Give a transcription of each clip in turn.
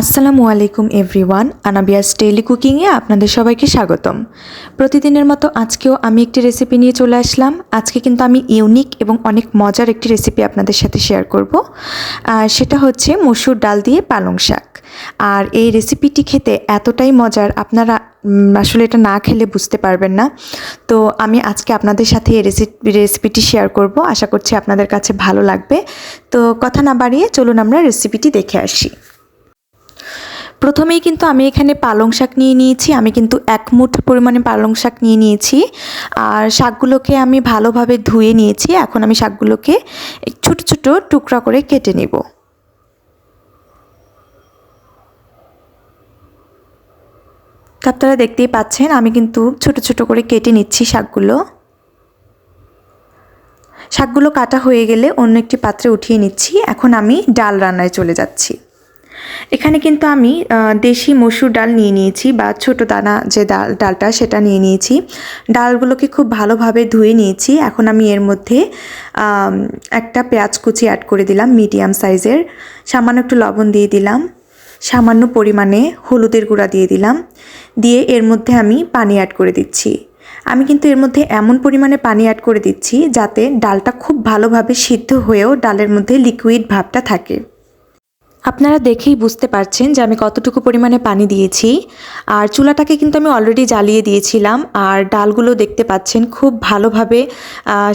আসসালামু আলাইকুম everyone, আনাবিয়াস daily কুকিংয়ে আপনাদের সবাইকে স্বাগতম। প্রতিদিনের মতো আজকেও আমি একটি রেসিপি নিয়ে চলে আসলাম। আজকে কিন্তু আমি ইউনিক এবং অনেক মজার একটি রেসিপি আপনাদের সাথে শেয়ার করব। সেটা হচ্ছে মসুর ডাল দিয়ে পালং শাক। আর এই রেসিপিটি খেতে এতটাই মজার, আপনারা আসলে এটা না খেলে বুঝতে পারবেন না। তো আমি আজকে আপনাদের সাথে এই রেসিপি, রেসিপিটি শেয়ার করব। আশা করছি আপনাদের কাছে ভালো লাগবে। তো কথা না বাড়িয়ে চলুন আমরা রেসিপিটি দেখে আসি। প্রথমেই কিন্তু আমি এখানে পালং শাক নিয়ে নিয়েছি, আমি কিন্তু এক মুঠ পরিমাণে পালং শাক নিয়ে নিয়েছি। আর শাকগুলোকে আমি ভালোভাবে ধুয়ে নিয়েছি, এখন আমি শাকগুলোকে ছোট ছোট টুকরা করে কেটে নেব। আপনারা দেখতেই পাচ্ছেন, আমি কিন্তু ছোট ছোট করে কেটে নিচ্ছি শাকগুলো। শাকগুলো কাটা হয়ে গেলে অন্য একটি পাত্রে উঠিয়ে নিচ্ছি, এখন আমি ডাল রান্নায় চলে যাচ্ছি। এখানে কিন্তু আমি দেশি মসুর ডাল নিয়ে নিয়েছি বা ছোট দানা যে ডাল, ডালটা সেটা নিয়ে নিয়েছি। ডালগুলোকে খুব ভালোভাবে ধুয়ে নিয়েছি। এখন আমি এর মধ্যে একটা পেঁয়াজ কুচি অ্যাড করে দিলাম মিডিয়াম সাইজের সামান্য একটু লবণ দিয়ে দিলাম। সামান্য পরিমাণে হলুদের গুঁড়া দিয়ে দিলাম। দিয়ে এর মধ্যে আমি পানি অ্যাড করে দিচ্ছি। আমি কিন্তু এর মধ্যে এমন পরিমাণে পানি অ্যাড করে দিচ্ছি যাতে ডালটা খুব ভালোভাবে সিদ্ধ হয়েও ডালের মধ্যে লিকুইড ভাবটা থাকে। আপনারা দেখেই বুঝতে পারছেন যে আমি কতটুকু পরিমাণে পানি দিয়েছি। আর চুলাটাকে কিন্তু আমি অলরেডি জ্বালিয়ে দিয়েছিলাম। আর ডালগুলো দেখতে পাচ্ছেন খুব ভালোভাবে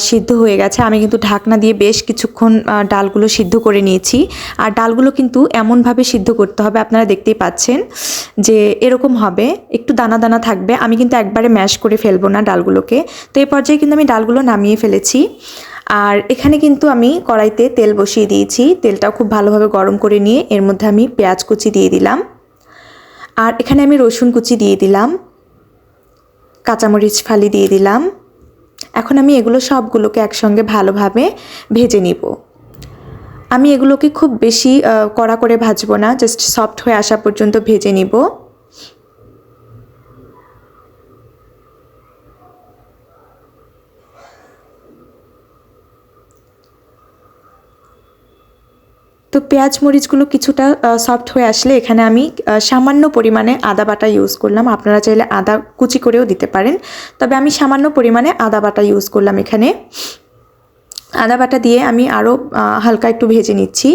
সিদ্ধ হয়ে গেছে। আমি কিন্তু ঢাকনা দিয়ে বেশ কিছুক্ষণ ডালগুলো সিদ্ধ করে নিয়েছি। আর ডালগুলো কিন্তু এমনভাবে সিদ্ধ করতে হবে, আপনারা দেখতেই পাচ্ছেন যে এরকম হবে। একটু দানা দানা থাকবে। আমি কিন্তু একবারে ম্যাশ করে ফেলব না ডালগুলোকে। তো এই পর্যায়ে কিন্তু আমি ডালগুলো নামিয়ে ফেলেছি। আর এখানে কিন্তু আমি কড়াইতে তেল বসিয়ে দিয়েছি। তেলটাও খুব ভালোভাবে গরম করে নিয়ে এর মধ্যে আমি পেঁয়াজ কুচি দিয়ে দিলাম। আর এখানে আমি রসুন কুচি দিয়ে দিলাম। কাঁচামরিচ ফালি দিয়ে দিলাম। এখন আমি এগুলো সবগুলোকে একসঙ্গে ভালোভাবে ভেজে নিব। আমি এগুলোকে খুব বেশি কড়া করে ভাজবো না জাস্ট সফট হয়ে আসা পর্যন্ত ভেজে নিব। তো পেঁয়াজ মরিচগুলো কিছুটা সফট হয়ে আসলে এখানে আমি সামান্য পরিমাণে আদা বাটা ইউজ করলাম। আপনারা চাইলে আদা কুচি করেও দিতে পারেন। তবে আমি সামান্য পরিমাণে আদা বাটা ইউজ করলাম এখানে। আদা বাটা দিয়ে আমি আরও হালকা একটু ভেজে নিচ্ছি।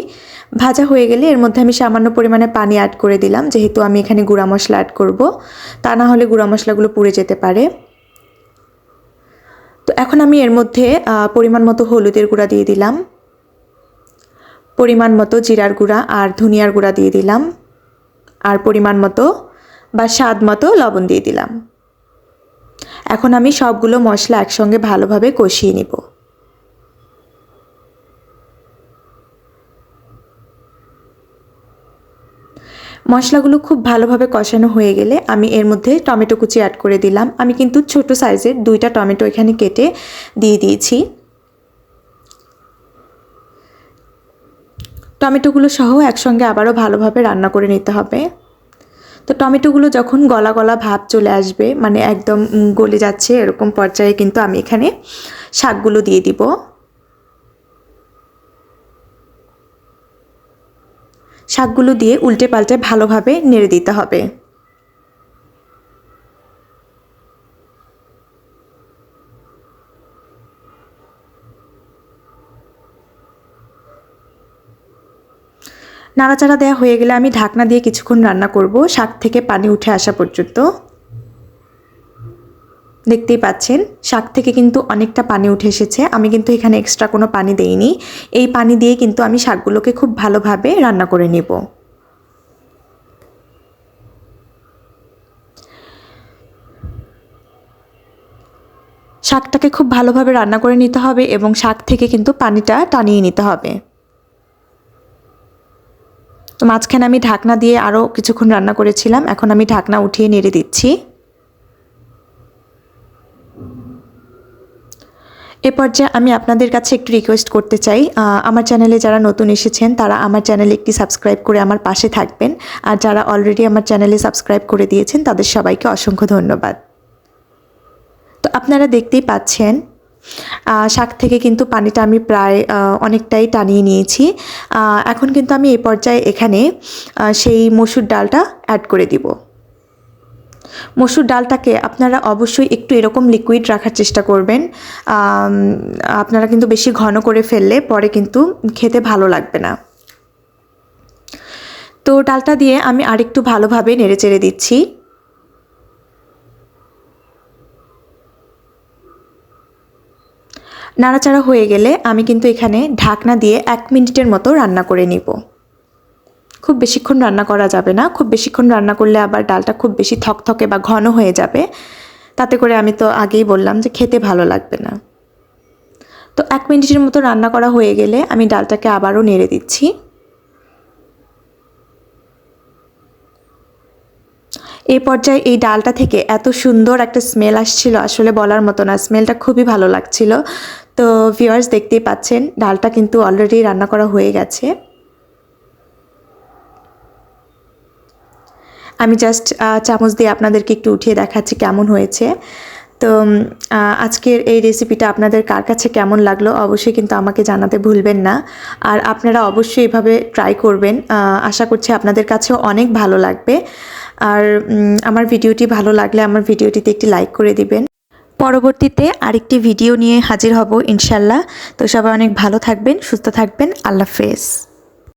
ভাজা হয়ে গেলে এর মধ্যে আমি সামান্য পরিমাণে পানি অ্যাড করে দিলাম, যেহেতু আমি এখানে গুঁড়া মশলা অ্যাড করব। তা না হলে গুঁড়া মশলাগুলো পুড়ে যেতে পারে। তো এখন আমি এর মধ্যে পরিমাণ মতো হলুদের গুঁড়া দিয়ে দিলাম। পরিমাণ মতো জিরার গুঁড়া আর ধনিয়ার গুঁড়া দিয়ে দিলাম। আর পরিমাণ মতো বা স্বাদ মতো লবণ দিয়ে দিলাম। এখন আমি সবগুলো মশলা একসঙ্গে ভালোভাবে কষিয়ে নিব। মশলাগুলো খুব ভালোভাবে কষানো হয়ে গেলে আমি এর মধ্যে টমেটো কুচি অ্যাড করে দিলাম। আমি কিন্তু ছোট সাইজের দুইটা টমেটো এখানে কেটে দিয়ে দিয়েছি। টমেটোগুলো সহ একসঙ্গে আবারও ভালোভাবে রান্না করে নিতে হবে। তো টমেটোগুলো যখন গলা গলা ভাব চলে আসবে মানে একদম গলে যাচ্ছে এরকম পর্যায়ে কিন্তু আমি এখানে শাকগুলো দিয়ে দিব। শাকগুলো দিয়ে উল্টে পাল্টে ভালোভাবে নেড়ে দিতে হবে। নাড়াচাড়া দেওয়া হয়ে গেলে আমি ঢাকনা দিয়ে কিছুক্ষণ রান্না করব। শাক থেকে পানি উঠে আসা পর্যন্ত। দেখতেই পাচ্ছেন, শাক থেকে কিন্তু অনেকটা পানি উঠে এসেছে। আমি কিন্তু এখানে এক্সট্রা কোনো পানি দেইনি। এই পানি দিয়ে কিন্তু আমি শাকগুলোকে খুব ভালোভাবে রান্না করে নেব। শাকটাকে খুব ভালোভাবে রান্না করে নিতে হবে এবং শাক থেকে কিন্তু পানিটা টানিয়ে নিতে হবে। তো মাঝখানে আমি ঢাকনা দিয়ে আরও কিছুক্ষণ রান্না করেছিলাম। এখন আমি ঢাকনা উঠিয়ে নেড়ে দিচ্ছি। এ পর্যায়ে আমি আপনাদের কাছে একটু রিকোয়েস্ট করতে চাই। আমার চ্যানেলে যারা নতুন এসেছেন, তারা আমার চ্যানেলে একটি সাবস্ক্রাইব করে আমার পাশে থাকবেন। আর যারা অলরেডি আমার চ্যানেলে সাবস্ক্রাইব করে দিয়েছেন, তাদের সবাইকে অসংখ্য ধন্যবাদ। তো আপনারা দেখতেই পাচ্ছেন শাক থেকে কিন্তু পানিটা আমি প্রায় অনেকটাই টানিয়ে নিয়েছি। এখন কিন্তু আমি এই পর্যায়ে এখানে সেই মসুর ডালটা অ্যাড করে দিব। মসুর ডালটাকে আপনারা অবশ্যই একটু এরকম লিকুইড রাখার চেষ্টা করবেন। আপনারা কিন্তু বেশি ঘন করে ফেললে পরে কিন্তু খেতে ভালো লাগবে না। তো ডালটা দিয়ে আমি আরেকটু ভালোভাবে নেড়ে চেড়ে দিচ্ছি। নাড়াচাড়া হয়ে গেলে আমি কিন্তু এখানে ঢাকনা দিয়ে এক মিনিটের মতো রান্না করে নিব। খুব বেশিক্ষণ রান্না করা যাবে না। খুব বেশিক্ষণ রান্না করলে আবার ডালটা খুব বেশি থকথকে বা ঘন হয়ে যাবে। তাতে করে আমি তো আগেই বললাম যে খেতে ভালো লাগবে না। তো এক মিনিটের মতো রান্না করা হয়ে গেলে আমি ডালটাকে আবারও নেড়ে দিচ্ছি। এই পর্যায়ে এই ডালটা থেকে এত সুন্দর একটা স্মেল আসছিল, আসলে বলার মতো না। স্মেলটা খুবই ভালো লাগছিল। তো ভিউয়ার্স দেখতেই পাচ্ছেন, ডালটা কিন্তু অলরেডি রান্না করা হয়ে গেছে। আমি জাস্ট চামচ দিয়ে আপনাদেরকে একটু উঠিয়ে দেখাচ্ছি কেমন হয়েছে। তো আজকের এই রেসিপিটা আপনাদের কার কাছে কেমন লাগল অবশ্যই কিন্তু আমাকে জানাতে ভুলবেন না। আর আপনারা অবশ্যই এভাবে ট্রাই করবেন। আশা করছি আপনাদের কাছেও অনেক ভালো লাগবে। আর আমার ভিডিওটি ভালো লাগলে আমার ভিডিওটিতে একটি লাইক করে দিবেন। পরবর্তীতে আরেকটি ভিডিও নিয়ে হাজির হব ইনশাল্লাহ। তো সবাই অনেক ভালো থাকবেন, সুস্থ থাকবেন। আল্লাহ হাফেজ।